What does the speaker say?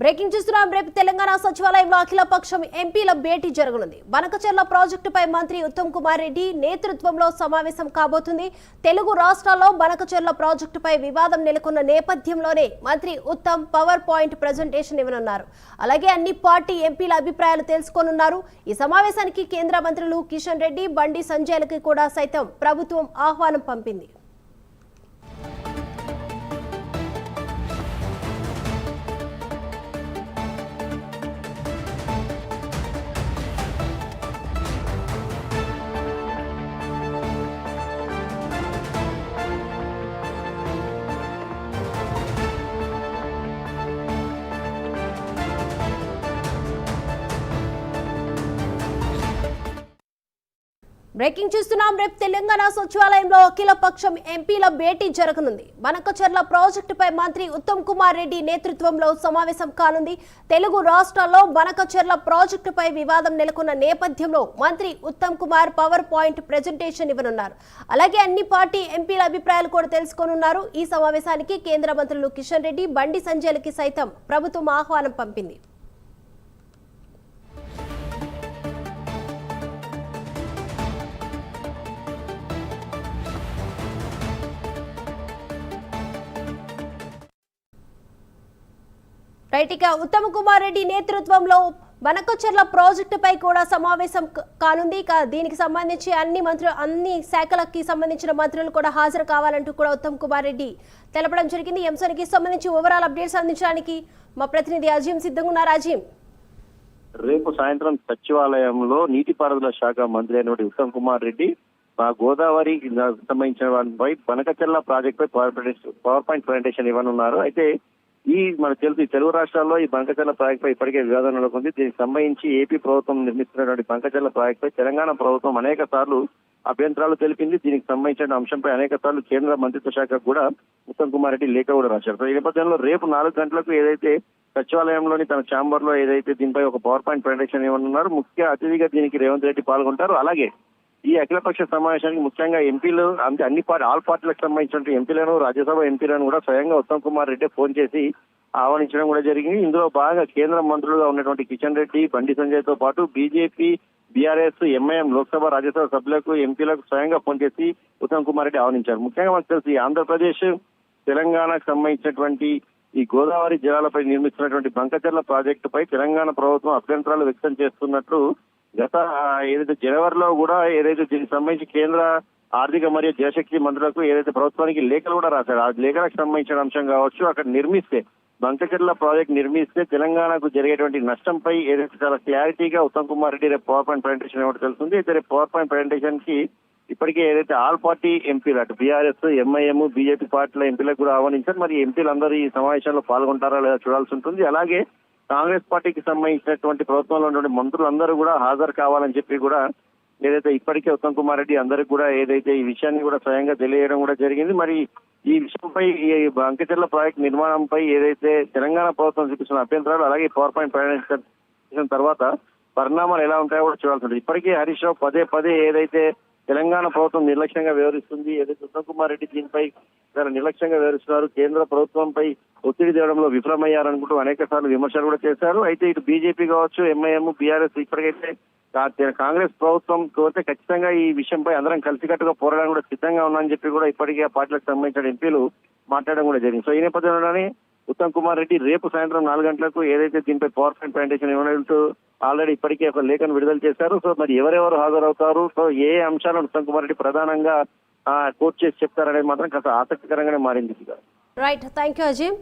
Breaking చూస్తున్నాం. రేపు తెలంగాణ సచివాలయంలో అఖిలపక్షం ఎంపీల భేటీ జరగనుంది. బనకచెర్ల ప్రాజెక్టుపై మంత్రి ఉత్తమ్ కుమార్ రెడ్డి నేతృత్వంలో సమావేశం కాబోతుంది. తెలుగు రాష్ట్రాల్లో బనకచెర్ల ప్రాజెక్టుపై వివాదం నెలకొన్న నేపథ్యంలోనే మంత్రి ఉత్తమ్ పవర్ పాయింట్ ప్రజెంటేషన్ ఇవ్వనున్నారు. అలాగే అన్ని పార్టీ ఎంపీల అభిప్రాయాలు తెలుసుకోనున్నారు. ఈ సమావేశానికి కేంద్ర మంత్రులు కిషన్ రెడ్డి బండి సంజయ్లకి కూడా సైతం ప్రభుత్వం ఆహ్వానం పంపింది. బ్రేకింగ్ చూస్తున్నాం. రేపు తెలంగాణ సచివాలయంలో అఖిల పక్షం ఎంపీల భేటీ జరగనుంది. బనకచర్ల ప్రాజెక్టుపై మంత్రి ఉత్తమ్ కుమార్ రెడ్డి నేతృత్వంలో సమావేశం కానుంది. తెలుగు రాష్ట్రాల్లో బనకచర్ల ప్రాజెక్టుపై వివాదం నెలకొన్న నేపథ్యంలో మంత్రి Uttam Kumar power point presentation ఇవ్వనున్నారు. అలాగే అన్ని పార్టీ ఎంపీల అభిప్రాయాలు కూడా తెలుసుకోనున్నారు. ఈ సమావేశానికి కేంద్ర మంత్రులు కిషన్ రెడ్డి బండి సంజయ్లకి సైతం ప్రభుత్వం ఆహ్వానం పంపింది. రైట్ ఇక ఉత్తమ్ కుమార్ రెడ్డి నేతృత్వంలో వనకొచ్చర్ల ప్రాజెక్టుపై కూడా సమావేశం కానుంది. దీనికి సంబంధించి అన్ని మంత్రులు అన్ని శాఖలకి సంబంధించిన మంత్రులు కూడా హాజరు కావాలంటూ కూడా ఉత్తమ్ కుమార్ రెడ్డి తెలపడం జరిగింది. ఎంసోనికి సంబంధించి ఓవరాల్ అప్డేట్స్ అందించడానికి మా ప్రతినిధి అజీం సిద్ధంగా ఉన్నారు. అజీం రేపు సాయంత్రం సచివాలయంలో నీటిపారుదల శాఖ మంత్రి అయినటువంటి ఉత్తమ్ కుమార్ రెడ్డి మా గోదావరి సంబంధించిన వాటిపై బనకచెల్ల ప్రాజెక్ట్ పై పవర్ పవర్ పాయింట్ ప్రజెంటేషన్ ఇవ్వనున్నారు. అయితే ఈ మనకు తెలుసు ఈ తెలుగు రాష్ట్రాల్లో ఈ బంకచర్ల ప్రాజెక్టుపై ఇప్పటికే వివాదం నెలకొంది. దీనికి సంబంధించి ఏపీ ప్రభుత్వం నిర్మిస్తున్నటువంటి బంకచర్ల ప్రాజెక్టుపై తెలంగాణ ప్రభుత్వం అనేక సార్లు అభ్యంతరాలు తెలిపింది. దీనికి సంబంధించిన అంశంపై అనేక సార్లు కేంద్ర మంత్రిత్వ శాఖ కూడా ఉత్తమ్ కుమార్ రెడ్డి లేఖ కూడా రాశారు. ఈ నేపథ్యంలో రేపు నాలుగు గంటలకు ఏదైతే సచివాలయంలోని తన ఛాంబర్లో ఏదైతే దీనిపై ఒక పవర్ పాయింట్ ప్రజెంటేషన్ ఇవ్వనున్నారు ముఖ్య అతిథిగా దీనికి రేవంత్ రెడ్డి పాల్గొంటారు. అలాగే ఈ అఖిలపక్ష సమావేశానికి ముఖ్యంగా ఎంపీలు అంటే అన్ని పార్టీ ఆల్ పార్టీలకు సంబంధించిన ఎంపీలను రాజ్యసభ ఎంపీలను కూడా స్వయంగా ఉత్తమ్ కుమార్ రెడ్డి ఫోన్ చేసి ఆహ్వానించడం కూడా జరిగింది. ఇందులో బాగా కేంద్ర మంత్రులుగా ఉన్నటువంటి కిషన్ రెడ్డి బండి సంజయ్తో పాటు BJP BRS MIM Lok Sabha Rajya Sabha సభ్యులకు ఎంపీలకు స్వయంగా ఫోన్ చేసి ఉత్తమ్ కుమార్ రెడ్డి ఆహ్వానించారు. ముఖ్యంగా మనకు తెలుసు ఈ ఆంధ్రప్రదేశ్ తెలంగాణకు సంబంధించినటువంటి ఈ గోదావరి జలాలపై నిర్మిస్తున్నటువంటి బంకచర్ల ప్రాజెక్టుపై తెలంగాణ ప్రభుత్వం అభ్యంతరాలు వ్యక్తం చేస్తున్నట్లు గత ఏదైతే జనవరిలో కూడా ఏదైతే దీనికి సంబంధించి కేంద్ర ఆర్థిక మరియు జలశక్తి మంత్రులకు ఏదైతే ప్రభుత్వానికి లేఖలు కూడా రాశారు ఆ లేఖలకు సంబంధించిన అంశం కావచ్చు అక్కడ నిర్మిస్తే బంకచెర్ల ప్రాజెక్ట్ నిర్మిస్తే తెలంగాణకు జరిగేటువంటి నష్టంపై ఏదైతే చాలా క్లారిటీగా ఉత్తమ్ కుమార్ రెడ్డి రేపు పవర్ పాయింట్ ప్రజెంటేషన్ ఇవ్వడం తెలుస్తుంది. అయితే రేపు పవర్ పాయింట్ ప్రజెంటేషన్కి ఇప్పటికే ఏదైతే ఆల్ పార్టీ ఎంపీలు అటు బీఆర్ఎస్ ఎంఐఎం బీజేపీ పార్టీల ఎంపీలకు కూడా ఆహ్వానించారు. మరి ఎంపీలందరూ ఈ సమావేశంలో పాల్గొంటారా లేదా చూడాల్సి ఉంటుంది. అలాగే కాంగ్రెస్ పార్టీకి సంబంధించినటువంటి ప్రభుత్వంలో ఉన్నటువంటి మంత్రులందరూ కూడా హాజరు కావాలని చెప్పి కూడా ఏదైతే ఇప్పటికే ఉత్తమ్ కుమార్ రెడ్డి అందరికి కూడా ఏదైతే ఈ విషయాన్ని కూడా స్వయంగా తెలియజేయడం కూడా జరిగింది. మరి ఈ విషయంపై ఈ అంకెచెర్ల ప్రాజెక్ట్ నిర్మాణంపై ఏదైతే తెలంగాణ ప్రభుత్వం చూపిస్తున్న అభ్యంతరాలు అలాగే పవర్ పాయింట్ ప్రయాణించిన తర్వాత పరిణామాలు ఎలా ఉంటాయో కూడా చూడాల్సి ఉంటుంది. ఇప్పటికే హరీష్ రావు పదే పదే ఏదైతే తెలంగాణ ప్రభుత్వం నిర్లక్ష్యంగా వ్యవహరిస్తుంది. ఏదైతే ఉత్తమ్ కుమార్ రెడ్డి దీనిపై చాలా నిర్లక్ష్యంగా వ్యవహరిస్తున్నారు. కేంద్ర ప్రభుత్వంపై ఒత్తిడి తేవడంలో విఫలమయ్యారనుకుంటూ అనేక సార్లు విమర్శలు కూడా చేశారు. అయితే ఇటు బీజేపీ కావచ్చు ఎంఐఎం బీఆర్ఎస్ ఇప్పటికైతే కాంగ్రెస్ ప్రభుత్వం కోరితే ఖచ్చితంగా ఈ విషయంపై అందరం కలిసికట్టుగా పోరాడడం కూడా సిద్ధంగా ఉన్నామని చెప్పి కూడా ఇప్పటికే ఆ పార్టీలకు సంబంధించిన ఎంపీలు మాట్లాడడం కూడా జరిగింది. సో ఈ నేపథ్యంలోనే ఉత్తమ్ కుమార్ రెడ్డి రేపు సాయంత్రం నాలుగు గంటలకు ఏదైతే దీనిపై పవర్ పాయింట్ ప్రజెంటేషన్ ఇవ్వడంతో ఆల్రెడీ ఇప్పటికే ఒక లేఖను విడుదల చేశారు. సో మరి ఎవరెవరు హాజరవుతారు? సో ఏ అంశాలను ఉత్తమ్ కుమార్ రెడ్డి ప్రధానంగా కోర్టు చేసి చెప్తారనేది మాత్రం కాస్త ఆసక్తికరంగానే మారింది. Right thank you Azeem